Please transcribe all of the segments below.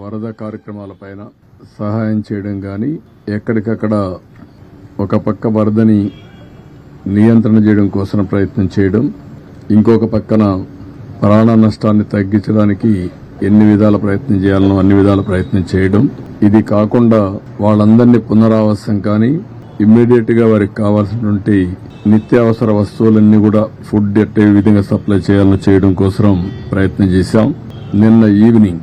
వరద కార్యక్రమాలపైన సహాయం చేయడం కానీ ఎక్కడికక్కడ ఒక పక్క వరదని నియంత్రణ చేయడం కోసం ప్రయత్నం చేయడం ఇంకొక పక్కన ప్రాణ నష్టాన్ని తగ్గించడానికి ఎన్ని విధాల ప్రయత్నం చేయాలనో అన్ని విధాల ప్రయత్నం చేయడం. ఇది కాకుండా వాళ్ళందరినీ పునరావాసం కానీ ఇమ్మీడియట్గా వారికి కావాల్సినటువంటి నిత్యావసర వస్తువులన్నీ కూడా ఫుడ్ ఎట్టే విధంగా సప్లై చేయాలని చేయడం కోసం ప్రయత్నం చేశాం. నిన్న ఈవినింగ్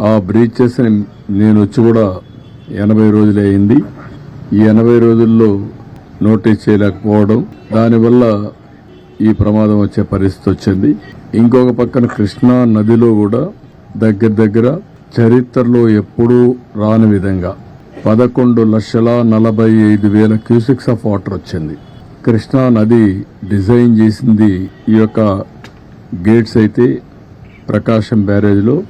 ఆ బ్రీచెస్ నేను వచ్చి కూడా ఎనభై రోజులు అయింది. ఈ ఎనభై రోజుల్లో నోటీస్ చేయలేకపోవడం దానివల్ల ఈ ప్రమాదం వచ్చే పరిస్థితి వచ్చింది. ఇంకొక పక్కన కృష్ణా నదిలో కూడా దగ్గర దగ్గర చరిత్రలో ఎప్పుడూ రాని విధంగా పదకొండు లక్షల నలభై ఐదు వేల క్యూసిక్స్ ఆఫ్ వాటర్ వచ్చింది. కృష్ణా నది డిజైన్ చేసింది ఈ యొక్క గేట్స్ అయితే ప్రకాశం బ్యారేజ్లో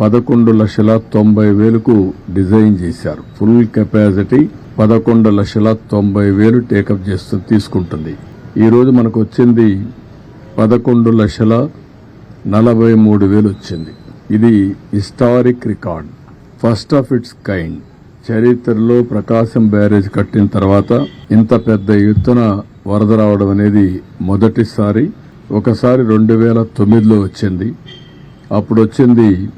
పదకొండు లక్షల తొంభై వేలకు డిజైన్ చేశారు. ఫుల్ కెపాసిటీ పదకొండు లక్షల తొంభై వేలు టేకప్ చేస్తూ తీసుకుంటుంది. ఈరోజు మనకు వచ్చింది పదకొండు లక్షల నలభై మూడు వేలు వచ్చింది. ఇది historic record. First of its kind. చరిత్రలో ప్రకాశం బ్యారేజ్ కట్టిన తర్వాత ఇంత పెద్ద ఎత్తున వరద రావడం అనేది మొదటిసారి. ఒకసారి రెండు వేల తొమ్మిదిలో వచ్చింది. అప్పుడు వచ్చింది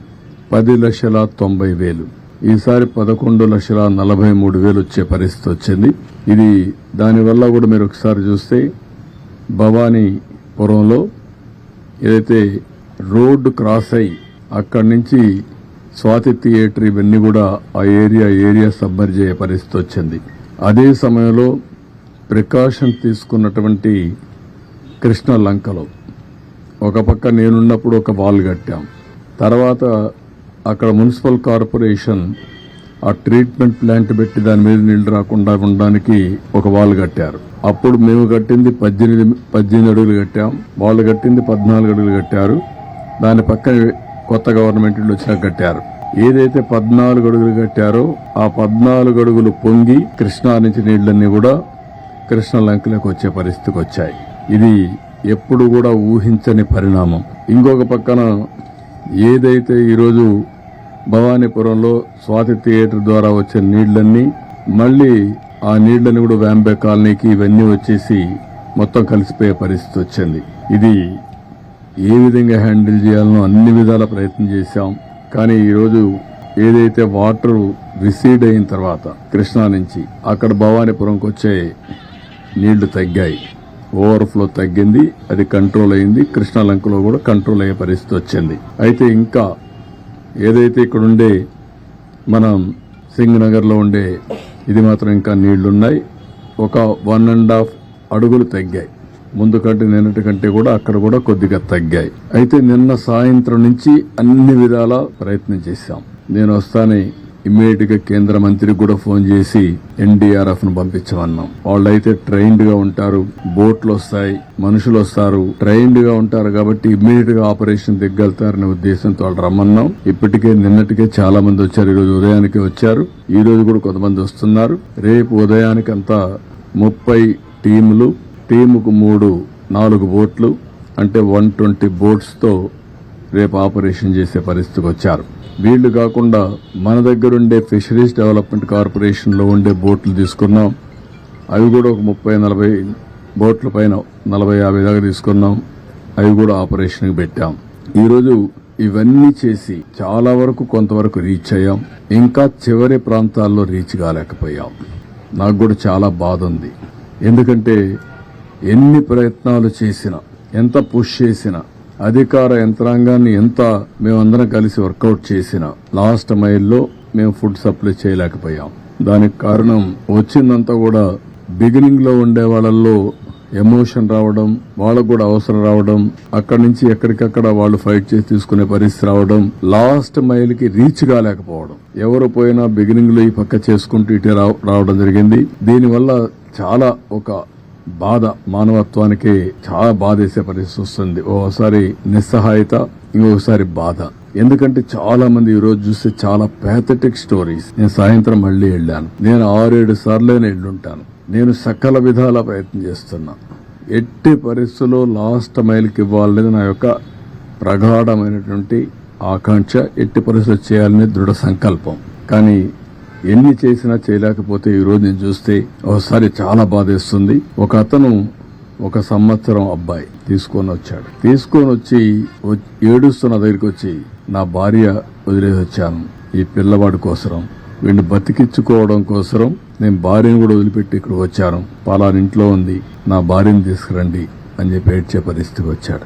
పది లక్షల తొంభై వేలు. ఈసారి పదకొండు లక్షల నలభై మూడు వేలు వచ్చే పరిస్థితి వచ్చింది. ఇది దానివల్ల కూడా మీరు ఒకసారి చూస్తే భవానీపురంలో ఏదైతే రోడ్డు క్రాస్ అయి అక్కడి నుంచి స్వాతి థియేటర్ ఇవన్నీ కూడా ఆ ఏరియా ఏరియా సబ్మర్జ్ అయ్యే పరిస్థితి వచ్చింది. అదే సమయంలో ప్రికాషన్ తీసుకున్నటువంటి కృష్ణ లంకలో ఒక పక్క నేనున్నప్పుడు ఒక వాల్ కట్టాం. తర్వాత అక్కడ మున్సిపల్ కార్పొరేషన్ ఆ ట్రీట్మెంట్ ప్లాంట్ పెట్టి దాని మీద నీళ్ళు రాకుండా ఉండడానికి ఒక వాల్ కట్టారు. అప్పుడు మేము కట్టింది పద్దెనిమిది పద్దెనిమిది అడుగులు కట్టాం. వాళ్ళు కట్టింది పద్నాలుగు అడుగులు కట్టారు. దాని పక్కన కొత్త గవర్నమెంట్ వచ్చినా కట్టారు. ఏదైతే పద్నాలుగు అడుగులు కట్టారో ఆ పద్నాలుగు అడుగులు పొంగి కృష్ణా నుంచి నీళ్ళన్నీ కూడా కృష్ణ లంకలకు వచ్చే పరిస్థితికి వచ్చాయి. ఇది ఎప్పుడు కూడా ఊహించని పరిణామం. ఇంకొక పక్కన ఏదైతే ఈరోజు భవానీపురంలో స్వాతి థియేటర్ ద్వారా వచ్చే నీళ్ళన్నీ మళ్ళీ ఆ నీళ్ళని కూడా వ్యాంబే కాలనీకి ఇవన్నీ వచ్చేసి మొత్తం కలిసిపోయే పరిస్థితి వచ్చింది. ఇది ఏ విధంగా హ్యాండిల్ చేయాలనో అన్ని విధాల ప్రయత్నం చేశాం. కానీ ఈరోజు ఏదైతే వాటర్ రిసీడ్ అయిన తర్వాత కృష్ణా నుంచి అక్కడ భవానీపురంకి వచ్చే నీళ్ళు తగ్గాయి. ఓవర్ఫ్లో తగ్గింది అది కంట్రోల్ అయింది కృష్ణా లంకలో కూడా కంట్రోల్ అయ్యే పరిస్థితి వచ్చింది. అయితే ఇంకా ఏదైతే ఇక్కడ ఉండే మనం సింగ్ నగర్లో ఉండే ఇది మాత్రం ఇంకా నీళ్ళున్నాయి. ఒక వన్ అండ్ హాఫ్ అడుగులు తగ్గాయి. ముందు కంటే నిన్నటి కంటే కూడా అక్కడ కూడా కొద్దిగా తగ్గాయి. అయితే నిన్న సాయంత్రం నుంచి అన్ని విధాల ప్రయత్నం చేశాం. నేను వస్తానే ఇమ్మీడియట్గా కేంద్ర మంత్రికి కూడా ఫోన్ చేసి ఎన్డీఆర్ఎఫ్ను పంపించమన్నాం. వాళ్ళైతే ట్రైన్డ్గా ఉంటారు బోట్లు వస్తాయి మనుషులు వస్తారు ట్రైన్డ్గా ఉంటారు కాబట్టి ఇమ్మీడియట్గా ఆపరేషన్ దిగ్గలుతారనే ఉద్దేశంతో వాళ్ళు రమ్మన్నాం. ఇప్పటికే నిన్నటికే చాలా మంది వచ్చారు ఈ రోజు ఉదయానికి వచ్చారు. ఈ రోజు కూడా కొంతమంది వస్తున్నారు. రేపు ఉదయానికంతా ముప్పై టీములు టీముకు మూడు నాలుగు బోట్లు అంటే వన్ ట్వంటీ బోట్స్తో రేపు ఆపరేషన్ చేసే పరిస్థితికి వచ్చారు. వీళ్ళు కాకుండా మన దగ్గర ఉండే ఫిషరీస్ డెవలప్మెంట్ కార్పొరేషన్లో ఉండే బోట్లు తీసుకున్నాం. అవి కూడా ఒక ముప్పై నలభై బోట్ల పైన నలభై యాభై దాకా తీసుకున్నాం. అవి కూడా ఆపరేషన్కి పెట్టాం. ఈరోజు ఇవన్నీ చేసి చాలా వరకు కొంతవరకు రీచ్ అయ్యాం. ఇంకా చివరి ప్రాంతాల్లో రీచ్ కాలేకపోయాం. నాకు కూడా చాలా బాధ ఉంది. ఎందుకంటే ఎన్ని ప్రయత్నాలు చేసినా ఎంత పుష్ చేసినా అధికార యంత్రాంగాన్ని ఎంత మేమందరం కలిసి వర్కౌట్ చేసినా లాస్ట్ మైల్లో మేము ఫుడ్ సప్లై చేయలేకపోయాం. దానికి కారణం వచ్చిందంతా కూడా బిగినింగ్లో ఉండే వాళ్ళల్లో ఎమోషన్ రావడం వాళ్ళకు కూడా అవసరం రావడం అక్కడి నుంచి ఎక్కడికక్కడ వాళ్ళు ఫైట్ చేసి తీసుకునే పరిస్థితి రావడం లాస్ట్ మైల్కి రీచ్ కాలేకపోవడం. ఎవరు పోయినా బిగినింగ్లో ఈ పక్క చేసుకుంటూ ఇటు రావడం జరిగింది. దీనివల్ల చాలా ఒక బాధ మానవత్వానికి చాలా బాధేసే పరిస్థితి వస్తుంది. ఓసారి నిస్సహాయత ఇంకొకసారి బాధ. ఎందుకంటే చాలా మంది ఈ రోజు చూస్తే చాలా ప్యాథటిక్ స్టోరీస్ నేను సాయంత్రం మళ్ళీ వెళ్ళాను. నేను ఆరేడు సార్లే వెళ్ళుంటాను. నేను సకల విధాల ప్రయత్నం చేస్తున్నా. ఎట్టి పరిస్థితుల్లో లాస్ట్ మైల్కి ఇవ్వాలనేది నా యొక్క ప్రగాఢమైనటువంటి ఆకాంక్ష. ఎట్టి పరిస్థితులు చేయాలనే దృఢ సంకల్పం. కానీ ఎన్ని చేసినా చేయలేకపోతే ఈరోజు నేను చూస్తే ఒకసారి చాలా బాధేస్తుంది. ఒక అతను ఒక సంవత్సరం అబ్బాయి తీసుకొని వచ్చాడు. తీసుకొని వచ్చి ఏడుస్తున్న దగ్గరికి వచ్చి నా భార్య వదిలేసి వచ్చాను. ఈ పిల్లవాడి కోసరం వీడిని బతికించుకోవడం కోసరం నేను భార్యను కూడా వదిలిపెట్టి ఇక్కడ వచ్చాను. పలానింట్లో ఉంది నా భార్యను తీసుకురండి అని చెప్పి ఏడ్చే పరిస్థితికి వచ్చాడు.